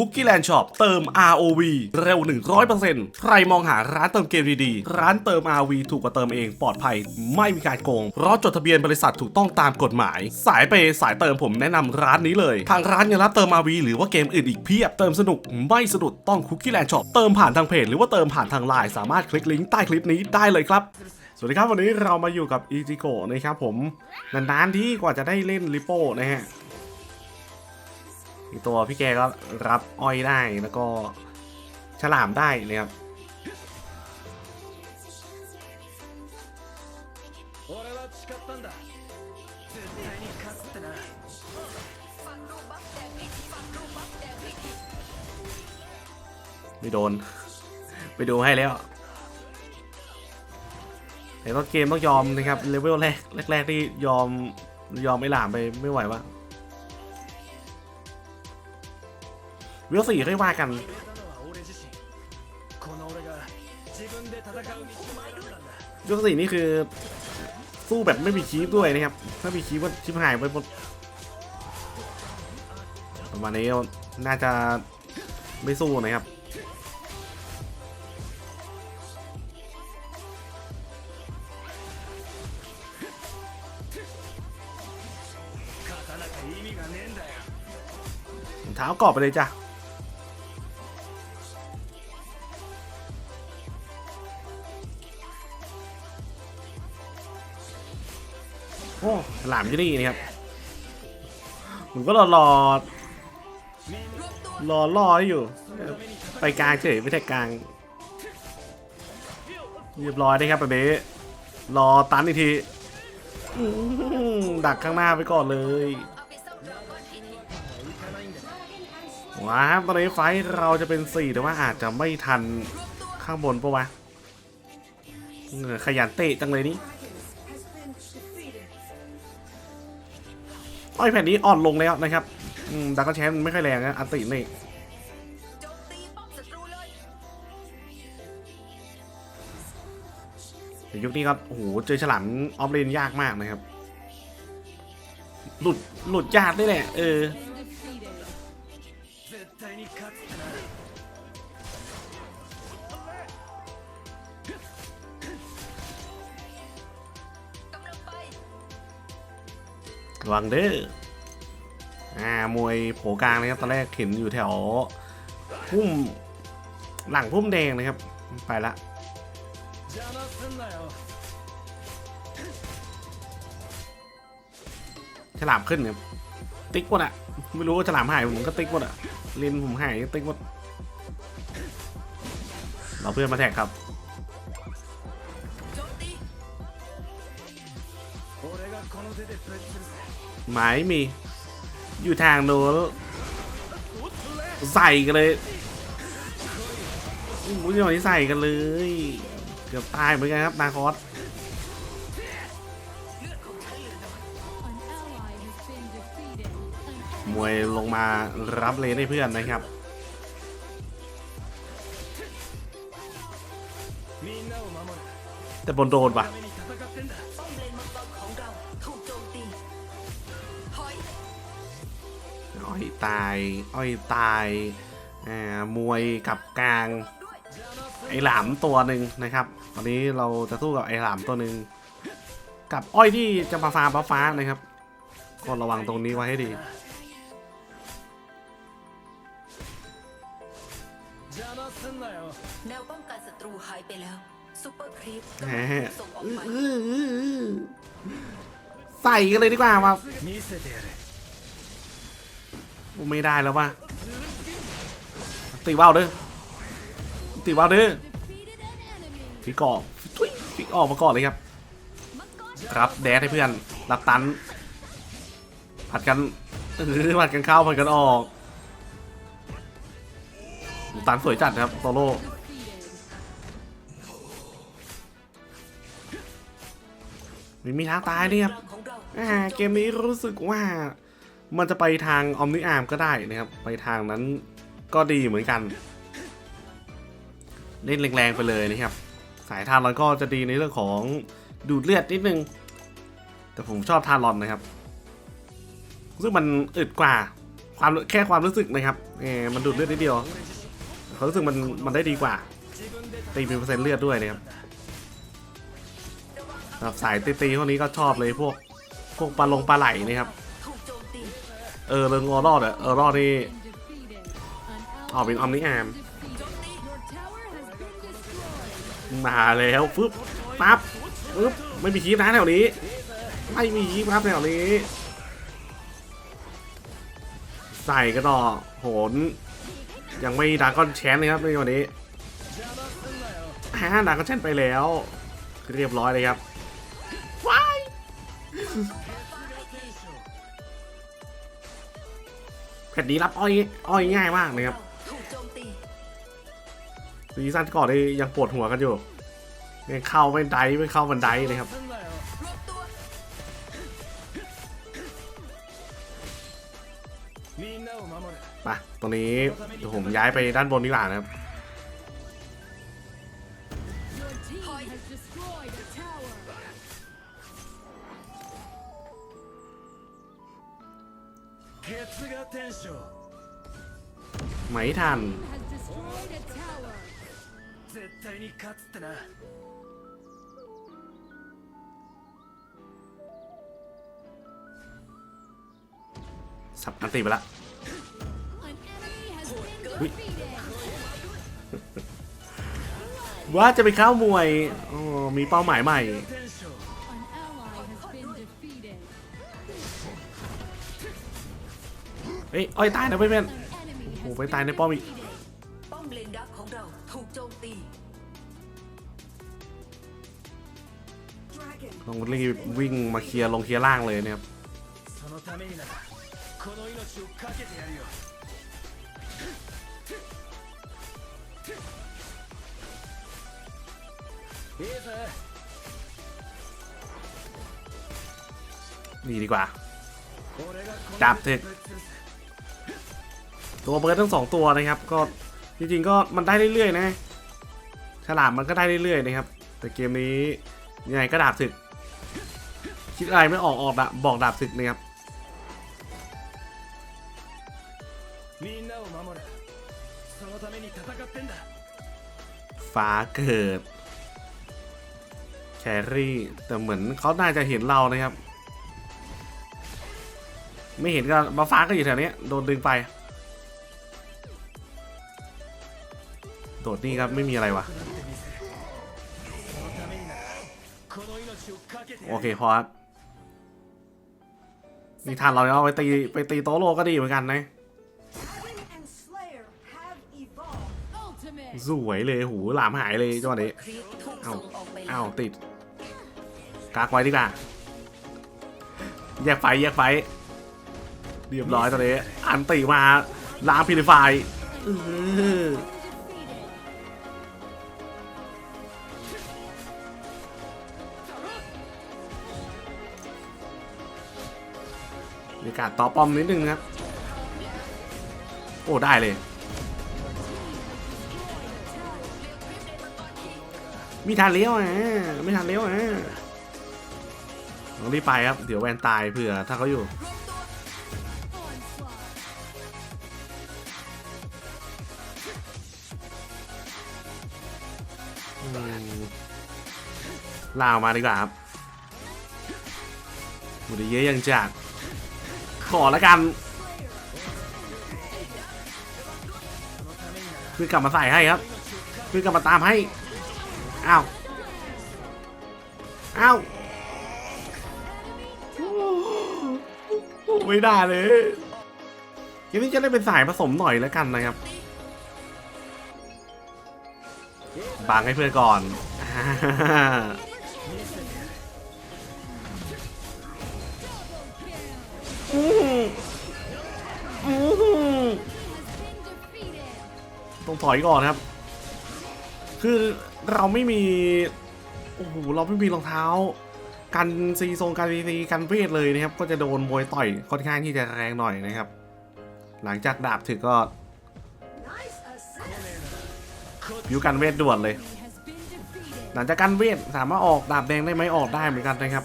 Cookie Land Shop เติม ROV เร็ว 100%ใครมองหาร้านเติมเกมดีๆ ร้านเติม ROV ถูกกว่าเติมเองปลอดภัย ไม่มีการโกง เพราะจดทะเบียนบริษัทถูกต้องตามกฎหมาย สายเปย์สายเติมผมแนะนำร้านนี้เลย ทางร้านยังรับเติม ROV หรือว่าเกมอื่นอีกเพียบ เติมสนุกไม่สะดุดต้อง Cookie Land Shop เติมผ่านทางเพจหรือว่าเติมผ่านทางไลน์สามารถคลิกลิงก์ใต้คลิปนี้ได้เลยครับสวัสดีครับ วันนี้เรามาอยู่กับอีจิโกะนะครับผม นานๆที่กว่าจะได้เล่นลิโป้นะฮะ อีกตัวพี่แกก็รับอ้อยได้แล้วก็ฉลามได้นะครับไม่โดน ไปดูให้แล้วแต่ต้นเกมต้องยอมนะครับเลเวลแรกแรกที่ยอมยอมไม่หลามไปไม่ไหวว่ะ เวลสี่ค่อยว่ากันเวลสี่นี่คือ สู้แบบไม่มีคีบด้วยนะครับ ถ้ามีคีบก็ชิบหายไปหมดวันนี้น่าจะไม่สู้นะครับเท้ากรอบไปเลยจ้ะ โอ้หลามที่นี่นะครับผมก็รอรอรอรออยู่ ไปกลางเฉยไม่ใช่กลาง เรียบร้อยนะครับแบบนี้รอตันอีกทีดักข้างหน้าไปก่อนเลยว้าวตอนนี้ไฟเราจะเป็นสี่แต่ว่าอาจจะไม่ทันข้างบนปะวะขยันเตะจังเลยนี่ อ้อยแผ่นนี้อ่อนลงแล้วนะครับอืมดักก็แชนไม่ค่อยแรงนะอันตินี่โจมตีป้อมศัตรูเลยแต่ยุคนี้ก็โอ้โหเจอฉลามออฟเลนยากมากนะครับ หลุดหลุดยากด้วยแหละเออ ระวังเด้ออ่ามวยโผกลางนะครับตอนแรกเห็นอยู่แถวพุ่มหลังพุ่มแดงนะครับ ไปละฉลามขึ้นเนี่ยติ๊กหมดอะไม่รู้ว่าฉลามหายผมก็ติ๊กหมดอะลินผมหายก็ติ๊กหมดเราเพื่อนมาแท็กครับ หมายมี อยู่ทางโน้นใส่กันเลยมุ้ยหน่อยใส่กันเลย เกือบตายเหมือนกันครับ นาคอสมวยลงมารับเลนให้เพื่อนนะครับแต่บนโดนปะ อ้อยตาย อ้อยตาย อ่า มวยกับกลาง ด้วย ไอหลามตัวหนึ่งนะครับ ตอนนี้เราจะสู้กับไอหลามตัวหนึ่งกับอ้อยที่จะมาฟ้าฟ้าฟ้านะครับก็ระวังตรงนี้ไว้ให้ดี 邪魔すんなよ แนวป้องกันศัตรูหายไปแล้วซูเปอร์ครีป แหม ส่งออก อื้อ ไป อื้ออื้ออื้อใส่กันเลยดีกว่าว่า 見せてやる ไม่ได้แล้วว่าตีว่าวเด้อตีว่าวเด้อพี่กอกทุยพี่ออกมาก่อนเลยครับ ครับแดดให้เพื่อนรับตัน ผัดกันเออผัดกันเข้าผัดกันออกตันสวยจัดนะครับโตโร่ไม่มีทางตายเนี่ยครับเกมนี้รู้สึกว่า มันจะไปทางออมนิอาร์มก็ได้นะครับ ไปทางนั้นก็ดีเหมือนกัน เล่นแรงๆไปเลยนะครับ สายทารอนก็จะดีในเรื่องของดูดเลือดนิดนึง แต่ผมชอบทารอนนะครับ ซึ่งมันอึดกว่าความแค่ความรู้สึกนะครับเออมันดูดเลือดนิดเดียวเขามรู้สึกมันมันได้ดีกว่าตีเป็นเปอร์เซ็นต์เลือดด้วยนะครับแบบสายตีๆพวกนี้ก็ชอบเลยพวกพวกปลาลงปลาไหลนะครับ เออเริงออรอดอะเออรอดนี่ออกเป็นออมนิแอมมาแล้วฟึบปั๊บฟึบไม่มีคีบนะแถวนี้ ไม่มีคีบครับแถวนี้ ใส่ก็ต่อโหน ยังไม่ดรากอนแชนเลยครับในวันนี้ฮ่าดรากอนแชนไปแล้วเรียบร้อยเลยครับว้าย ด็ดนี้รับอ้อยอ้อยง่ายมากเลยครับซีซั่นก่อนได้ยังปวดหัวกันอยู่เนี่ยเข้าไม่ได้ไม่เข้าบันได้เลยครับมาตรงนี้ผมย้ายไปด้านบนดีกว่านะครับ Your team has destroyed a tower. 月が天章 ไหมทัน Has destroyed a tower. 絶対に勝つってな สับอันตีไปละ An enemy has been Ui. defeated. ว่าจะไปเข้ามวยอ๋อมีเป้าหมายใหม่ 天 อ้อ้ยตายนะเพื่อนๆโอ้โไปตายในป้อมอีกป้อมเลนดักของเราถูกโจมตีต้องรีบวิ่งมาเคลียร์ลงเคลียร์ล่างเลยเนี่ยครับนี่ดีกว่า จับเถอะ ตัวเบิร์ดทั้งสองตัวนะครับ ก็จริงๆก็มันได้เรื่อยๆนะฉลามมันก็ได้เรื่อยๆนะครับ แต่เกมนี้ยังไงก็ดาบศึก คิดอะไรไม่ออกออกบอกดาบศึกนะครับฟ้าเกิดแครี่แต่เหมือนเขาน่าจะเห็นเรานะครับ ไม่เห็นก็มาฟ้าก็อยู่แถวนี้โดนดึงไป รวจนี่ครับไม่มีอะไรวะโอเคพอครับนี่ทานเราเอาไปตีไปตีโตโลก็ดีเหมือนกันนะสวยเลยหูหลามหายเลยจังหวะนี้เอาเอาติดกากไว้ดีกว่าแยกไฟแยกไฟเรียบร้อยตอนนี้อันตีมาลาพิลิฟาย มีการต่อป้อมนิดนึงนะครับ โอ้ ได้เลย มีทางเลี้ยวอะ ไม่ทางเลี้ยวอะต้องรีบไปครับ เดี๋ยวแวนตายเผื่อถ้าเขาอยู่ Onslaught. อืมลาวมาดีกว่าครับบุรีเยอะยังจัด ขอแล้วกันเพื่อกลับมาใส่ให้ครับเพื่อกลับมาตามให้ อ้าว อ้าวไม่ได้เลยทีนี้จะได้เป็นสายผสมหน่อยแล้วกันนะครับ บังให้เพื่อนก่อน อ่าอื้อหืออื้อหือ Has been defeated. ต้องถอยก่อนครับ คือเราไม่มี โอ้โห เราไม่มีรองเท้า กันซีทรงกันซีกันเวทเลยนะครับ ก็จะโดนมวยต่อยค่อนข้างที่จะแรงหน่อยนะครับ หลังจากดาบถึกก็ยิวกันเวทด่วนเลย หลังจากกันเวทสามารถออกดาบแดงได้ไหมออกได้เหมือนกันนะครับ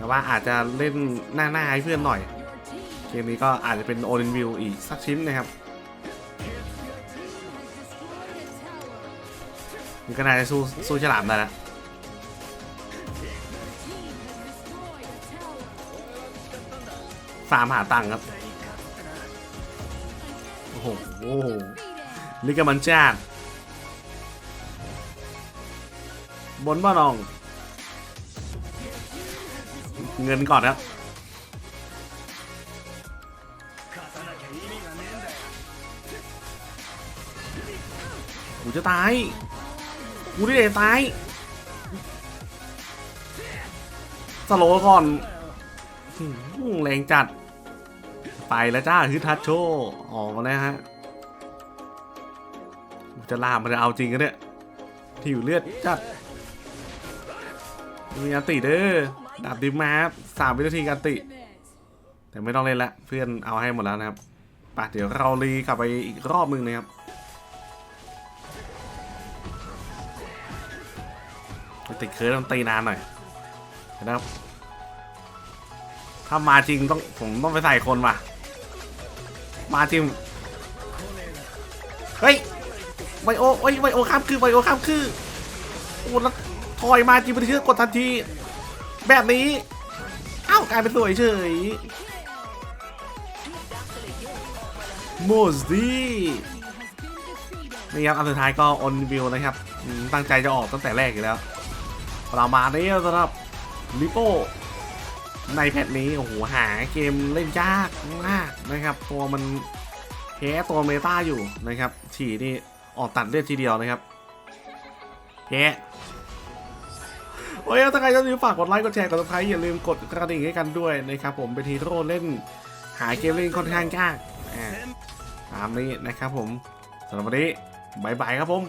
แต่ว่าอาจจะเล่นหน้าหน้าๆให้เพื่อนหน่อยเกมนี้ก็อาจจะเป็นโอลินวิวอีกสักชิ้นนะครับมันก็น่าจะสู้สู้ฉลามได้แล้ว Team has destroyed a tower. ฟามหาตังค์ครับ โอ้โห Defeated. ลิกามันจ้าดบนบ้านอง เงินก่อนครับกูจะตาย กูได้ตาย สโลก่อนแรงจัด ไปแล้วจ้าฮึทัชโช ออกมาแล้วฮะจะลามมันจะเอาจริงกันเนี่ยที่อยู่เลือดจัดมีอันติเด้อ ดาบดิมมาครับสามวินาทีการติ แต่ไม่ต้องเล่นละเพื่อนเอาให้หมดแล้วนะครับไปเดี๋ยวเรารีกลับไปอีกรอบหนึงนะครับติดเคิร์ดต้องตีนานหน่อยนะครับ ถ้ามาจริงต้องผมต้องไปใส่คนว่ะ มาจริง เฮ้ยไบโอเฮ้ยไบโอข้ามคือไบโอข้ามคือ โอ้แล้วถอยมาจริงมันคือกดทันที แบบนี้ เอ้ากลายเป็นสวยเฉยโมสดีนี่ครับอันสุดท้ายก็ออนวิวนะครับ ตั้งใจจะออกตั้งแต่แรกอยู่แล้วประมาณนี้สำหรับลิโป้ในแพทนี้โอ้โหหาเกมเล่นยากมากนะครับ ตัวมันแพ้ตัวเมตาอยู่นะครับฉี่นี่ออกตัดเลือดทีเดียวนะครับแพ้ โอ้ยถ้าใครชอบฝากกดไลค์กดแชร์กดติดตามอย่าลืมกดกระดิ่งให้กันด้วยนะครับผมเป็นฮีโร่เล่นหาเกมเล่นค่อนข้างยากตามนี้นะครับผมสำหรับวันนี้บายบายครับผม